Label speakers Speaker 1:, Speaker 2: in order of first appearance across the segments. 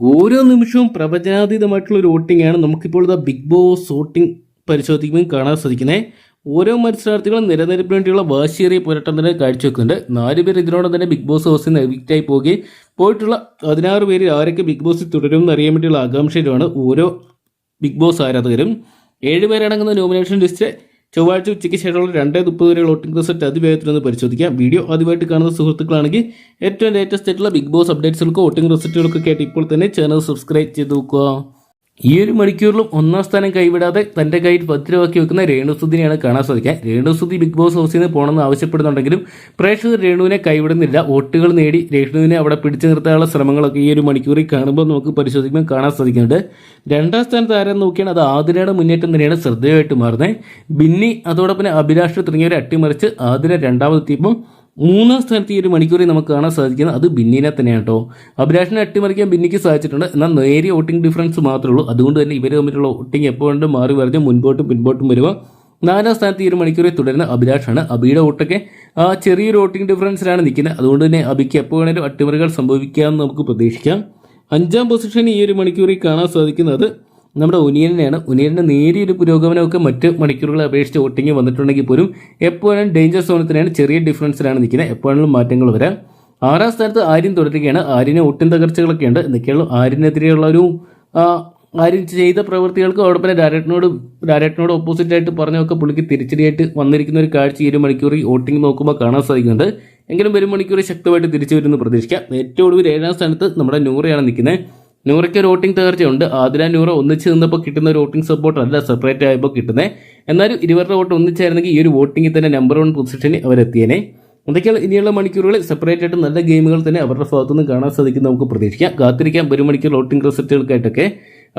Speaker 1: ഓരോ നിമിഷവും പ്രവചനാതീതമായിട്ടുള്ള ഒരു വോട്ടിംഗ് ആണ് നമുക്കിപ്പോൾ ഇതാ ബിഗ് ബോസ് വോട്ടിംഗ് പരിശോധിക്കുമ്പോൾ കാണാൻ സാധിക്കുന്നത് ഓരോ മത്സരാർത്ഥികളും നിലനിരപ്പിന് വേണ്ടിയുള്ള വാശിയേറിയ പോരാട്ടം തന്നെ കാഴ്ചവെക്കുന്നുണ്ട്. നാല് പേർ ഇതിനോടൊപ്പം തന്നെ ബിഗ് ബോസ് ഹൗസിൽ നിന്ന് എവിക്റ്റ് പോകുകയും പോയിട്ടുള്ള പതിനാറ് പേരിൽ ആരൊക്കെ ബിഗ് ബോസിൽ തുടരും അറിയാൻ വേണ്ടിയുള്ള ആകാംക്ഷയിലാണ് ഓരോ ബിഗ് ബോസ് ആരാധകരും. ഏഴുപേരടങ്ങുന്ന നോമിനേഷൻ ലിസ്റ്റ് ചൊവ്വാഴ്ച ഉച്ചയ്ക്ക് ശേഷമുള്ള രണ്ടേ മുപ്പത് വരെ വോട്ടിംഗ് റിസൾട്ട് അതിവേഗത്തിൽ ഒന്ന് പരിശോധിക്കാം. വീഡിയോ ആദ്യമായിട്ട് കാണുന്ന സുഹൃത്തുക്കളാണെങ്കിൽ ഏറ്റവും ലേറ്റസ്റ്റ് ആയിട്ടുള്ള ബിഗ് ബോസ് അപ്ഡേറ്റ്സുകൾക്കും വോട്ടിംഗ് റിസൾട്ടുകൾക്കൊക്കെ ആയിട്ട് ഇപ്പോൾ തന്നെ ചാനൽ സബ്സ്ക്രൈബ് ചെയ്ത് നോക്കുക. ഈ ഒരു മണിക്കൂറിലും ഒന്നാം സ്ഥാനം കൈവിടാതെ തന്റെ കയ്യിൽ ഭദ്രമാക്കി വെക്കുന്ന രേണുസുദിനെയാണ് കാണാൻ സാധിക്കുക. രേണുസുദി ബിഗ് ബോസ് ഹൗസിൽ നിന്ന് പോകണമെന്ന് ആവശ്യപ്പെടുന്നുണ്ടെങ്കിലും പ്രേക്ഷകർ രേണുവിനെ കൈവിടുന്നില്ല. വോട്ടുകൾ നേടി രേണുവിനെ അവിടെ പിടിച്ചു നിർത്താനുള്ള ശ്രമങ്ങളൊക്കെ ഈ ഒരു മണിക്കൂറിൽ കാണുമ്പോൾ നമുക്ക് പരിശോധിക്കുമ്പോൾ കാണാൻ സാധിക്കുന്നുണ്ട്. രണ്ടാം സ്ഥാനത്ത് ആരെന്ന് നോക്കിയാൽ അത് ആതിരയുടെ മുന്നേറ്റം തന്നെയാണ് ശ്രദ്ധേയമായിട്ട് മാറുന്നത്. ബിന്നി അതോടൊപ്പം അഭിലാഷ് തുടങ്ങിയവരെ അട്ടിമറിച്ച് ആതിര രണ്ടാമതെത്തിയപ്പോൾ മൂന്നാം സ്ഥാനത്ത് ഈ ഒരു മണിക്കൂറിൽ നമുക്ക് കാണാൻ സാധിക്കുന്നത് അത് ബിന്നിനെ തന്നെയാണ് കേട്ടോ. അഭിലാഷിനെ അട്ടിമറിക്കാൻ ബിന്നിക്ക് സാധിച്ചിട്ടുണ്ട്. എന്നാൽ നേരിയ വോട്ടിംഗ് ഡിഫറൻസ് മാത്രമേ ഉള്ളൂ. അതുകൊണ്ട് തന്നെ ഇവർ തമ്മിലുള്ള വോട്ടിംഗ് എപ്പോഴും മാറി വരഞ്ഞ് മുൻപോട്ടും പിൻപോട്ടും വരുക നാലാം സ്ഥാനത്ത് ഈ ഒരു മണിക്കൂറിൽ തുടരുന്ന അഭിലാഷാണ്. അബിയുടെ വോട്ടൊക്കെ ആ ചെറിയൊരു വോട്ടിംഗ് ഡിഫറൻസിലാണ് നിൽക്കുന്നത്. അതുകൊണ്ട് തന്നെ അബിക്ക് എപ്പോൾ വേണേലും അട്ടിമറികൾ സംഭവിക്കാമെന്ന് നമുക്ക് പ്രതീക്ഷിക്കാം. അഞ്ചാം പൊസിഷൻ ഈ ഒരു മണിക്കൂറിൽ കാണാൻ സാധിക്കുന്നത് നമ്മുടെ ഉനിയനെയാണ്. ഉനിയലിന്റെ നേരിയൊരു പുരോഗമനമൊക്കെ മറ്റ് മണിക്കൂറുകളെ അപേക്ഷിച്ച് വോട്ടിംഗ് വന്നിട്ടുണ്ടെങ്കിൽ പോലും എപ്പോഴും ഡേഞ്ചർ സോണത്തിനാണ് ചെറിയ ഡിഫറൻസിലാണ് നിൽക്കുന്നത്. എപ്പോഴും മാറ്റങ്ങൾ വരാം. ആറാം സ്ഥാനത്ത് ആര്യൻ തുടരുകയാണ്. ആര്യന് ഒട്ടും തകർച്ചകളൊക്കെ ഉണ്ട്. എന്നൊക്കെയുള്ളൂ ആര്യനെതിരെയുള്ള ഒരു ആര്യൻ ചെയ്ത പ്രവൃത്തികൾക്ക് അവിടെ ഡയറക്ടറിനോട് ഡയറക്ടറിനോട് ഓപ്പോസിറ്റ് ആയിട്ട് പറഞ്ഞൊക്കെ പുള്ളിക്ക് തിരിച്ചടിയായിട്ട് വന്നിരിക്കുന്ന ഒരു കാഴ്ച ഒരു മണിക്കൂറിൽ വോട്ടിംഗ് നോക്കുമ്പോൾ കാണാൻ സാധിക്കുന്നുണ്ട്. എങ്കിലും ഒരു മണിക്കൂർ ശക്തമായിട്ട് തിരിച്ചു വരുമെന്ന് പ്രതീക്ഷിക്കാം. ഏറ്റവും ഒടുവിൽ ഏഴാം സ്ഥാനത്ത് നമ്മുടെ നൂറയാണ് നിൽക്കുന്നത്. നൂറയ്ക്ക് റോട്ടിംഗ് തകർച്ചയുണ്ട്. ആതിര നൂറ ഒന്നിച്ച് നിന്നപ്പോൾ കിട്ടുന്ന റോട്ടിംഗ് സപ്പോർട്ട് അല്ല സെപ്പറേറ്റ് ആയപ്പോൾ കിട്ടുന്നത് എന്നാലും ഇരുവരുടെ വോട്ട് ഒന്നിച്ചായിരുന്നെങ്കിൽ ഈ ഒരു വോട്ടിംഗിൽ തന്നെ നമ്പർ വൺ പൊസിഷനിൽ അവരെത്തിയേനെ. എന്തൊക്കെയാണ് ഇനിയുള്ള മണിക്കൂറുകളിൽ സെപ്പറേറ്റ് ആയിട്ട് നല്ല ഗെയിമുകൾ തന്നെ അവരുടെ ഭാഗത്തുനിന്ന് കാണാൻ സാധിക്കും നമുക്ക് പ്രതീക്ഷിക്കാം. കാത്തിരിക്കാം ഒരു മണിക്കൂർ വോട്ടിംഗ് റിസൾട്ടുകൾക്കായിട്ടൊക്കെ.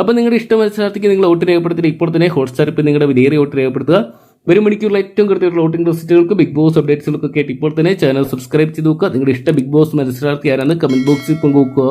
Speaker 1: അപ്പോൾ നിങ്ങളുടെ ഇഷ്ട മത്സരാർത്ഥിക്ക് നിങ്ങൾ വോട്ട് രേഖപ്പെടുത്തി ഇപ്പോൾ തന്നെ ഹോട്ട്സ്റ്റാർ നിങ്ങളുടെ വിലയേറിയ വോട്ട് രേഖപ്പെടുത്തുക. ഒരു മണിക്കൂറിൽ ഏറ്റവും കൃത്യമായിട്ടുള്ള വോട്ടിംഗ് റിസൾട്ടുകൾക്ക് ബിഗ് ബോസ് അപ്ഡേറ്റ്സുകൾക്കൊക്കെ ഇപ്പോൾ തന്നെ ചാനൽ സബ്സ്ക്രൈബ് ചെയ്ത് നോക്കുക. നിങ്ങളുടെ ഇഷ്ട ബിഗ് ബോസ് മത്സരാർത്ഥി ആരാന്ന് കമന്റ് ബോക്സിൽ പങ്കുവെക്കുക.